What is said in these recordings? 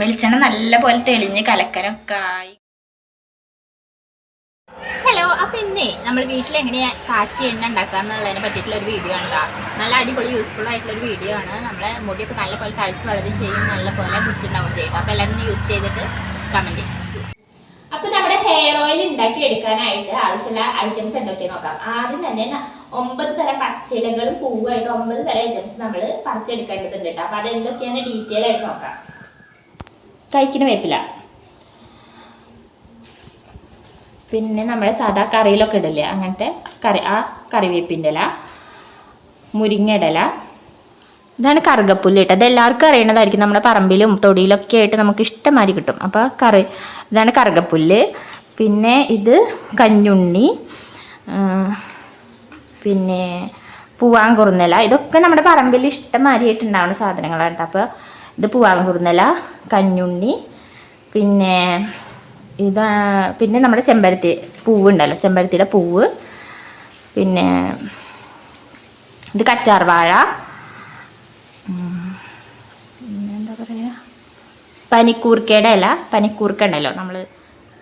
വെളിച്ചെണ്ണ നല്ല പോലെ തെളിഞ്ഞ് കലക്കരൊക്കെ ആയി. ഹലോ അപ്പൊ ഇന്നേ നമ്മൾ വീട്ടിൽ എങ്ങനെയാ കാച്ചി എണ്ണ ഉണ്ടാക്കുക എന്നുള്ളതിനെ പറ്റിയിട്ടുള്ള ഒരു വീഡിയോ ആണ് ട്ടോ. നല്ല അടിപൊളി യൂസ്ഫുൾ ആയിട്ടുള്ള ഒരു വീഡിയോ ആണ്. നമ്മളെ മുടിയൊക്കെ നല്ല പോലെ തഴിച്ച് വളരെ ചെയ്യും നല്ല പോലെ കുറ്റുണ്ടാവും ചെയ്യും അപ്പൊ എല്ലാവരും യൂസ് ചെയ്തിട്ട് കമന്റ് ചെയ്യും. അപ്പൊ നമ്മുടെ ഹെയർ ഓയിൽ ഉണ്ടാക്കി എടുക്കാനായിട്ട് ആവശ്യമുള്ള ഐറ്റംസ് എന്തൊക്കെ നോക്കാം. ആദ്യം തന്നെ ഒമ്പത് തരം പച്ചിലകളും പൂവായിട്ട് ഒമ്പത് തരം ഐറ്റംസ് നമ്മൾ പറിച്ചെടുക്കേണ്ടതുണ്ട് കേട്ടോ അപ്പൊ അത് എന്തൊക്കെയാണ് ഡീറ്റെയിൽ ആയിട്ട് നോക്കാം. കഴിക്കുന്ന വേപ്പില. പിന്നെ നമ്മൾ സാധാ കറിയിലൊക്കെ ഇടില്ലേ? അങ്ങനത്തെ കറി ആ കറിവേപ്പിന്റെ ഇല മുരിങ്ങയിടല ഇതാണ് കറുകപ്പുല്ല് കേട്ടോ. അത് എല്ലാവർക്കും അറിയണതായിരിക്കും. നമ്മുടെ പറമ്പിലും തൊടിയിലൊക്കെ ആയിട്ട് നമുക്ക് ഇഷ്ടമാതിരി കിട്ടും. അപ്പോൾ കറി ഇതാണ് കറുകപ്പുല്ല്. പിന്നെ ഇത് കഞ്ഞുണ്ണി പിന്നെ പൂവാൻ കുറുന്നില ഇതൊക്കെ നമ്മുടെ പറമ്പിൽ ഇഷ്ടമാതിരിയായിട്ട് ഉണ്ടാവുന്ന സാധനങ്ങളാണ് കേട്ടോ. അപ്പോൾ ഇത് പൂവാങ്കുറുന്നല കഞ്ഞുണ്ണി പിന്നെ ഇതാ പിന്നെ നമ്മുടെ ചെമ്പരത്തി പൂവ് ഉണ്ടല്ലോ ചെമ്പരത്തിയുടെ പൂവ്. പിന്നെ ഇത് കറ്റാർ വാഴ. പിന്നെന്താ പറയുക പനിക്കൂർക്കയുടെ ഇല പനിക്കൂർക്ക ഉണ്ടല്ലോ നമ്മൾ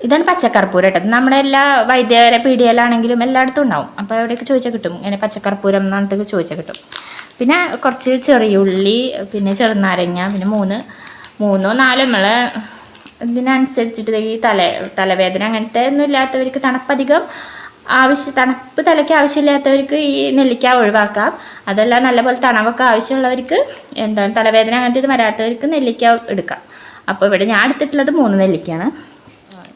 ഇതാണ് പച്ചക്കർപ്പൂരം കേട്ടോ. നമ്മുടെ എല്ലാ വൈദ്യരെ പീഡിയയിലാണെങ്കിലും എല്ലായിടത്തും ഉണ്ടാവും. അപ്പോൾ എവിടെയൊക്കെ ചോദിച്ചാൽ കിട്ടും. ഇങ്ങനെ പച്ചക്കർപ്പൂരം എന്ന് പറഞ്ഞിട്ട് ചോദിച്ചാൽ കിട്ടും. പിന്നെ കുറച്ച് ചെറിയ ഉള്ളി പിന്നെ ചെറുനാരങ്ങ പിന്നെ മൂന്ന് മൂന്നോ നാലോ നമ്മൾ ഇതിനനുസരിച്ചിട്ട് ഈ തല തലവേദന അങ്ങനത്തെ ഒന്നും ഇല്ലാത്തവർക്ക് തണുപ്പധികം ആവശ്യ തണുപ്പ് തലയ്ക്ക് ആവശ്യമില്ലാത്തവർക്ക് ഈ നെല്ലിക്ക ഒഴിവാക്കാം. അതല്ല നല്ലപോലെ തണവൊക്കെ ആവശ്യമുള്ളവർക്ക് എന്താണ് തലവേദന അങ്ങനത്തെ ഇത് വരാത്തവർക്ക് നെല്ലിക്ക എടുക്കാം. അപ്പോൾ ഇവിടെ ഞാൻ എടുത്തിട്ടുള്ളത് മൂന്ന് നെല്ലിക്കയാണ്.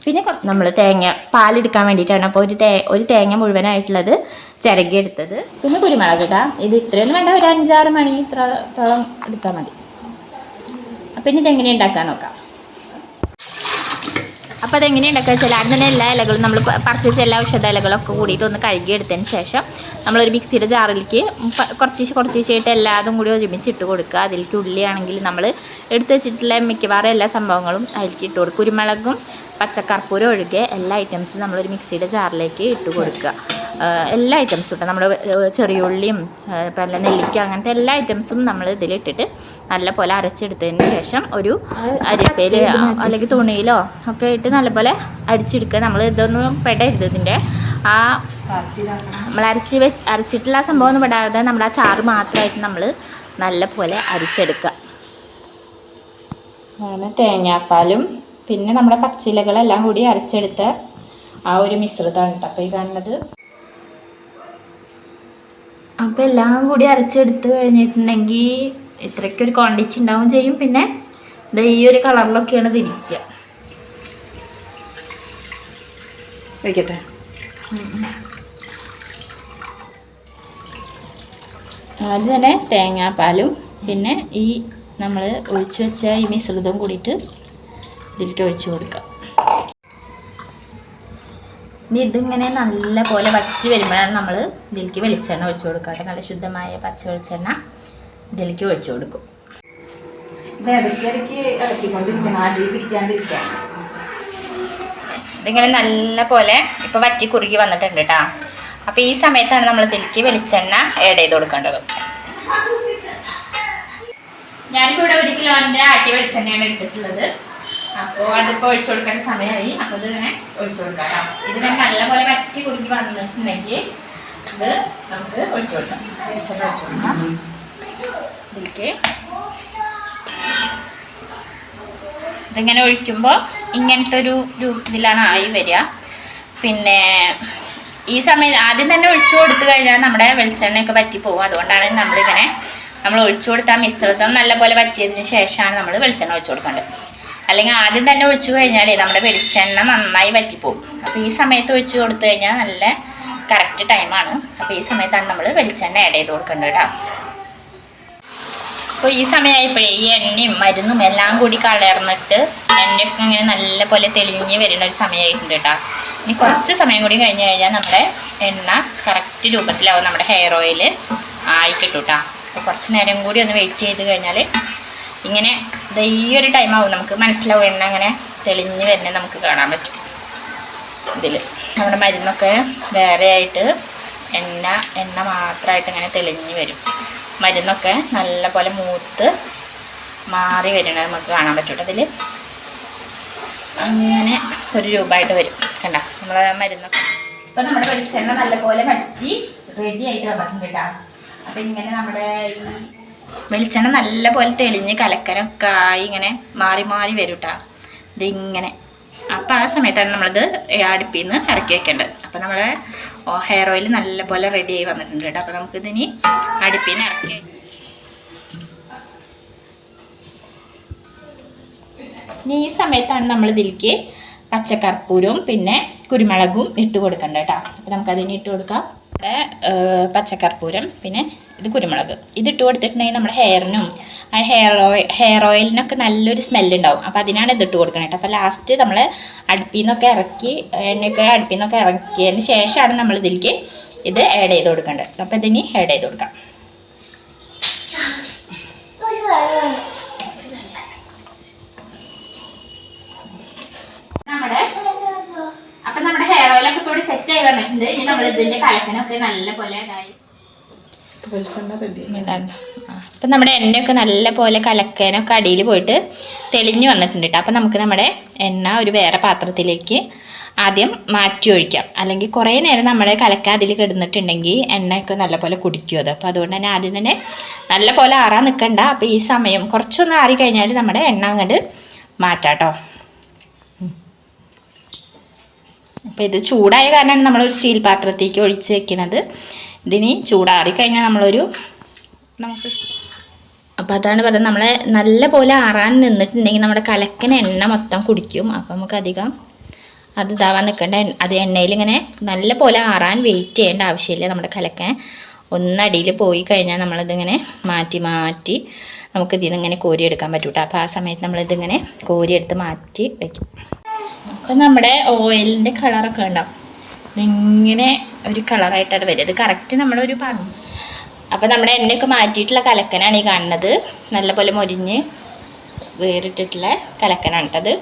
പിന്നെ കുറച്ച് നമ്മൾ തേങ്ങ പാലെടുക്കാൻ വേണ്ടിയിട്ടാണ്. അപ്പോൾ ഒരു തേ ഒരു തേങ്ങ മുഴുവനായിട്ടുള്ളത് ചിരകി എടുത്തത്. പിന്നെ കുരുമുളക് ഇടാം. ഇത് ഇത്രയൊന്നും വേണ്ട. ഒരു അഞ്ചാറ് മണി ഇത്രത്തോളം എടുത്താൽ മതി. അപ്പം ഇതെങ്ങനെ ഉണ്ടാക്കാൻ നോക്കാം. അപ്പോൾ അതെങ്ങനെ ഉണ്ടാക്കുക വെച്ചാൽ ആദ്യം തന്നെ എല്ലാ ഇലകളും നമ്മൾ പറിച്ച് വെച്ച എല്ലാ ഔഷധ ഇലകളൊക്കെ കൂടിയിട്ട് ഒന്ന് കഴുകി എടുത്തതിന് ശേഷം നമ്മളൊരു മിക്സിയുടെ ജാറിലേക്ക് കുറച്ച് കുറച്ച് കുറച്ചായിട്ട് എല്ലാതും കൂടി ഒരുമിച്ച് ഇട്ട് കൊടുക്കുക. അതിലേക്ക് ഉള്ളിയാണെങ്കിൽ നമ്മൾ എടുത്ത് വെച്ചിട്ടുള്ള മിക്കവാറും എല്ലാ സംഭവങ്ങളും അതിലേക്ക് ഇട്ട് കൊടുക്കും. കുരുമുളകും പച്ചക്കർപ്പൂരം ഒഴികെ എല്ലാ ഐറ്റംസും നമ്മളൊരു മിക്സിയുടെ ജാറിലേക്ക് ഇട്ട് കൊടുക്കുക. എല്ലാ ഐറ്റംസും ഇട്ട് നമ്മൾ ചെറിയുള്ളിയും പല നെല്ലിക്ക അങ്ങനത്തെ എല്ലാ ഐറ്റംസും നമ്മൾ ഇതിലിട്ടിട്ട് നല്ലപോലെ അരച്ചെടുത്തതിന് ശേഷം ഒരു അരിപ്പയിൽ അല്ലെങ്കിൽ തുണിയിലോ ഒക്കെ ഇട്ട് നല്ലപോലെ അരിച്ചെടുക്കുക. നമ്മൾ ഇതൊന്നും പെടരുത് ഇതിന്റെ ആ നമ്മൾ അരച്ച് വെച്ച് അരച്ചിട്ടുള്ള സംഭവം ഒന്നും പെടാതെ നമ്മൾ ആ ചാറ് മാത്രമായിട്ട് നമ്മൾ നല്ലപോലെ അരിച്ചെടുക്കുക. അങ്ങനെ തേങ്ങാപ്പാലും പിന്നെ നമ്മുടെ പച്ചിലകളെല്ലാം കൂടി അരച്ചെടുത്ത ആ ഒരു മിശ്രിതമാണ് കേട്ടോ അപ്പോൾ ഈ കാണുന്നത്. അപ്പോൾ എല്ലാം കൂടി അരച്ചെടുത്ത് കഴിഞ്ഞിട്ടുണ്ടെങ്കിൽ ഇത്രയ്ക്ക് ഒരു ക്വാണ്ടിറ്റി ഉണ്ടാവും ചെയ്യും. പിന്നെ ദേ ഈ ഒരു കളറിലൊക്കെയാണ് തിരിക്കുക വയ്ക്കട്ടെ ആദ്യം തന്നെ തേങ്ങാപ്പാലും പിന്നെ ഈ നമ്മൾ ഒഴിച്ചു വെച്ച ഈ മിശ്രിതം കൂടിയിട്ട് ഇതിലേക്ക് ഒഴിച്ചു കൊടുക്കാം. ഇനി ഇതിങ്ങനെ നല്ല പോലെ വറ്റി വരുമ്പോഴാണ് നമ്മൾ ഇതിലേക്ക് വെളിച്ചെണ്ണ ഒഴിച്ചു കൊടുക്കുക കേട്ടോ. നല്ല ശുദ്ധമായ പച്ച വെളിച്ചെണ്ണ ഇതിലേക്ക് ഒഴിച്ചു കൊടുക്കും. ഇത് ഇടയ്ക്കിടയ്ക്ക് ഇളക്കിക്കൊണ്ടിരിക്കണം. അടി പിടിക്കാണ്ടിരിക്കാൻ ഇതിങ്ങനെ നല്ല പോലെ ഇപ്പോൾ വറ്റി കുറുകി വന്നിട്ടുണ്ട് കേട്ടോ. അപ്പോൾ ഈ സമയത്താണ് നമ്മൾ ഇതിലേക്ക് വെളിച്ചെണ്ണ ആഡ് ചെയ്ത് കൊടുക്കേണ്ടത്. ഞാനിപ്പോൾ ഇവിടെ ഒരു കിലോന്റെ ആട്ടി വെളിച്ചെണ്ണയാണ് എടുത്തിട്ടുള്ളത്. അപ്പോൾ അതിപ്പോൾ ഒഴിച്ചു കൊടുക്കേണ്ട സമയമായി. അപ്പോൾ ഇതിങ്ങനെ ഒഴിച്ചു കൊടുക്കാം കേട്ടോ. ഞാൻ നല്ലപോലെ വറ്റി കുറുക്കി വന്നിട്ടുണ്ടെങ്കിൽ ഇത് നമുക്ക് ഒഴിച്ചു കൊടുക്കാം. വെളിച്ചെണ്ണ ഒഴിച്ചു കൊടുക്കാം. ഇതിങ്ങനെ ഒഴിക്കുമ്പോൾ ഇങ്ങനത്തെ ഒരു രൂപത്തിലാണ് ആയി വരിക. പിന്നെ ഈ സമയം ആദ്യം തന്നെ ഒഴിച്ചു കൊടുത്തു കഴിഞ്ഞാൽ നമ്മുടെ വെളിച്ചെണ്ണയൊക്കെ വറ്റി പോകും. അതുകൊണ്ടാണ് നമ്മളിങ്ങനെ നമ്മൾ ഒഴിച്ചു കൊടുത്ത ആ മിശ്രിതം നല്ലപോലെ പറ്റിയതിന് ശേഷമാണ് നമ്മൾ വെളിച്ചെണ്ണ ഒഴിച്ചു കൊടുക്കേണ്ടത്. അല്ലെങ്കിൽ ആദ്യം തന്നെ ഒഴിച്ചു കഴിഞ്ഞാൽ നമ്മുടെ വെളിച്ചെണ്ണ നന്നായി വറ്റിപ്പോവും. അപ്പോൾ ഈ സമയത്ത് ഒഴിച്ചു കൊടുത്തു കഴിഞ്ഞാൽ നല്ല കറക്റ്റ് ടൈമാണ് അപ്പോൾ ഈ സമയത്താണ് നമ്മൾ വെളിച്ചെണ്ണ ആഡ് ചെയ്ത് കൊടുക്കേണ്ടത് കേട്ടോ അപ്പോൾ ഈ സമയമായപ്പോഴേ ഈ എണ്ണയും മരുന്നും എല്ലാം കൂടി കളർന്നിട്ട് എണ്ണയൊക്കെ ഇങ്ങനെ നല്ല പോലെ തെളിഞ്ഞ് വരുന്ന ഒരു സമയമായിട്ടുണ്ട് കേട്ടോ ഇനി കുറച്ച് സമയം കൂടി കഴിഞ്ഞ് കഴിഞ്ഞാൽ നമ്മുടെ എണ്ണ കറക്റ്റ് രൂപത്തിലാവും നമ്മുടെ ഹെയർ ഓയിൽ ആയിക്കിട്ടും കേട്ടോ അപ്പോൾ കുറച്ച് നേരം കൂടി ഒന്ന് വെയിറ്റ് ചെയ്ത് കഴിഞ്ഞാൽ ഇങ്ങനെ ഈ ഒരു ടൈം ആവും നമുക്ക് മനസ്സിലാവും എണ്ണ അങ്ങനെ തെളിഞ്ഞ് വരുന്നത് നമുക്ക് കാണാൻ പറ്റും. ഇതിൽ നമ്മുടെ മരുന്നൊക്കെ വേറെ ആയിട്ട് എണ്ണ എണ്ണ മാത്രമായിട്ട് ഇങ്ങനെ തെളിഞ്ഞ് വരും. മരുന്നൊക്കെ നല്ലപോലെ മൂത്ത് മാറി വരുന്നത് നമുക്ക് കാണാൻ പറ്റൂട്ടോ അതിൽ അങ്ങനെ ഒരു രൂപ ആയിട്ട് വരും. കണ്ട? നമ്മളെ മരുന്നൊക്കെ. ഇപ്പം നമ്മുടെ പരിസരം നല്ലപോലെ പറ്റി റെഡി ആയിട്ട് വന്നിട്ടുണ്ട് കേട്ടോ അപ്പം ഇങ്ങനെ നമ്മുടെ ഈ വെളിച്ചെണ്ണ നല്ല പോലെ തെളിഞ്ഞ് കലക്കരൊക്കെ ആയി ഇങ്ങനെ മാറി മാറി വരും കേട്ടോ ഇതിങ്ങനെ. അപ്പം ആ സമയത്താണ് നമ്മളിത് അടുപ്പിൽ നിന്ന് ഇറക്കി വെക്കേണ്ടത്. അപ്പം നമ്മളെ ഹെയർ ഓയിൽ നല്ല പോലെ റെഡി ആയി വന്നിട്ടുണ്ട് കേട്ടോ. അപ്പം നമുക്കിതിനി അടുപ്പിൽ നിന്ന് ഇറക്കി. ഇനി ഈ സമയത്താണ് നമ്മൾ ഇതിലേക്ക് പച്ചക്കർപ്പൂരവും പിന്നെ കുരുമുളകും ഇട്ട് കൊടുക്കണ്ട കേട്ടോ. അപ്പം നമുക്കതിന് ഇട്ട് കൊടുക്കാം. പച്ചക്കർപ്പൂരം പിന്നെ ഇത് കുരുമുളക്. ഇത് ഇട്ട് കൊടുത്തിട്ടുണ്ടെങ്കിൽ നമ്മുടെ ഹെയറിനും ആ ഹെയർ ഓയിൽ ഹെയർ ഓയിലിനൊക്കെ നല്ലൊരു സ്മെല്ലുണ്ടാവും അപ്പോൾ അതിനാണ് ഇത് ഇട്ട് കൊടുക്കണം അപ്പോൾ ലാസ്റ്റ് നമ്മൾ അടുപ്പിൽ നിന്നൊക്കെ ഇറക്കി എണ്ണയൊക്കെ അടുപ്പിൽ നിന്നൊക്കെ ഇറക്കിയതിന് ശേഷമാണ് നമ്മൾ ഇതിലേക്ക് ഇത് ആഡ് ചെയ്ത് കൊടുക്കേണ്ടത്. അപ്പോൾ ഇതിനി ആഡ് ചെയ്ത് കൊടുക്കാം. നമ്മുടെ നമ്മുടെ ഹെയർ ഓയിലൊക്കെ ഇപ്പോൾ സെറ്റ് ആയി വന്നിട്ടുണ്ട്. ഇനി നമ്മൾ ഇതിന്റെ കലക്കനൊക്കെ നല്ല പോലെ ഇതായി. അപ്പം നമ്മുടെ എണ്ണയൊക്കെ നല്ല പോലെ കലക്കാനൊക്കെ അടിയിൽ പോയിട്ട് തെളിഞ്ഞു വന്നിട്ടുണ്ട് കേട്ടോ അപ്പം നമുക്ക് നമ്മുടെ എണ്ണ ഒരു വേറെ പാത്രത്തിലേക്ക് ആദ്യം മാറ്റി ഒഴിക്കാം. അല്ലെങ്കിൽ കുറേ നേരം നമ്മുടെ കലക്ക അതിൽ കിടന്നിട്ടുണ്ടെങ്കിൽ എണ്ണയൊക്കെ നല്ലപോലെ കുടിക്കും അത്. അപ്പോൾ അതുകൊണ്ട് തന്നെ ആദ്യം തന്നെ നല്ല പോലെ ആറാൻ നിൽക്കണ്ട അപ്പോൾ ഈ സമയം കുറച്ചൊന്ന് ആറി കഴിഞ്ഞാൽ നമ്മുടെ എണ്ണ അങ്ങോട്ട് മാറ്റാട്ടോ അപ്പൊ അപ്പോൾ ഇത് ചൂടായ കാരണമാണ് നമ്മൾ ഒരു സ്റ്റീൽ പാത്രത്തേക്ക് ഒഴിച്ച് വെക്കുന്നത് ഇതിനി ചൂടാറി കഴിഞ്ഞാൽ നമ്മളൊരു നമുക്ക് അപ്പോൾ അതാണ് പറയുന്നത് നമ്മളെ നല്ല പോലെ ആറാൻ നിന്നിട്ടുണ്ടെങ്കിൽ നമ്മുടെ കലക്കൻ എണ്ണ മൊത്തം കുടിക്കും. അപ്പോൾ നമുക്ക് അധികം അത് ഇതാവാൻ നിൽക്കേണ്ട അത് എണ്ണയിൽ ഇങ്ങനെ നല്ല പോലെ ആറാൻ വെയിറ്റ് ചെയ്യേണ്ട ആവശ്യമില്ല നമ്മുടെ കലക്കൻ. ഒന്നടിയിൽ പോയി കഴിഞ്ഞാൽ നമ്മളിതിങ്ങനെ മാറ്റി മാറ്റി നമുക്ക് ഇതിൽ ഇങ്ങനെ കോരിയെടുക്കാൻ പറ്റൂട്ടോ. അപ്പോൾ ആ സമയത്ത് നമ്മളിതിങ്ങനെ കോരിയെടുത്ത് മാറ്റി വയ്ക്കും അപ്പം നമ്മുടെ ഓയിലിന്റെ കളറൊക്കെ ഉണ്ടാവും ഇതിങ്ങനെ ഒരു കളറായിട്ടാണ് വരിക ഇത് കറക്റ്റ് നമ്മളൊരു പറഞ്ഞു അപ്പം നമ്മുടെ എണ്ണയൊക്കെ മാറ്റിയിട്ടുള്ള കലക്കനാണ് ഈ കാണുന്നത്. നല്ലപോലെ മൊരിഞ്ഞ് വേറിട്ടിട്ടുള്ള കലക്കനാണ് കേട്ടത്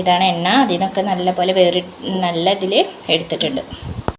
ഇതാണ് എണ്ണ. അതിൽ നിന്നൊക്കെ നല്ലപോലെ വേറി നല്ല ഇതിൽ എടുത്തിട്ടുണ്ട്.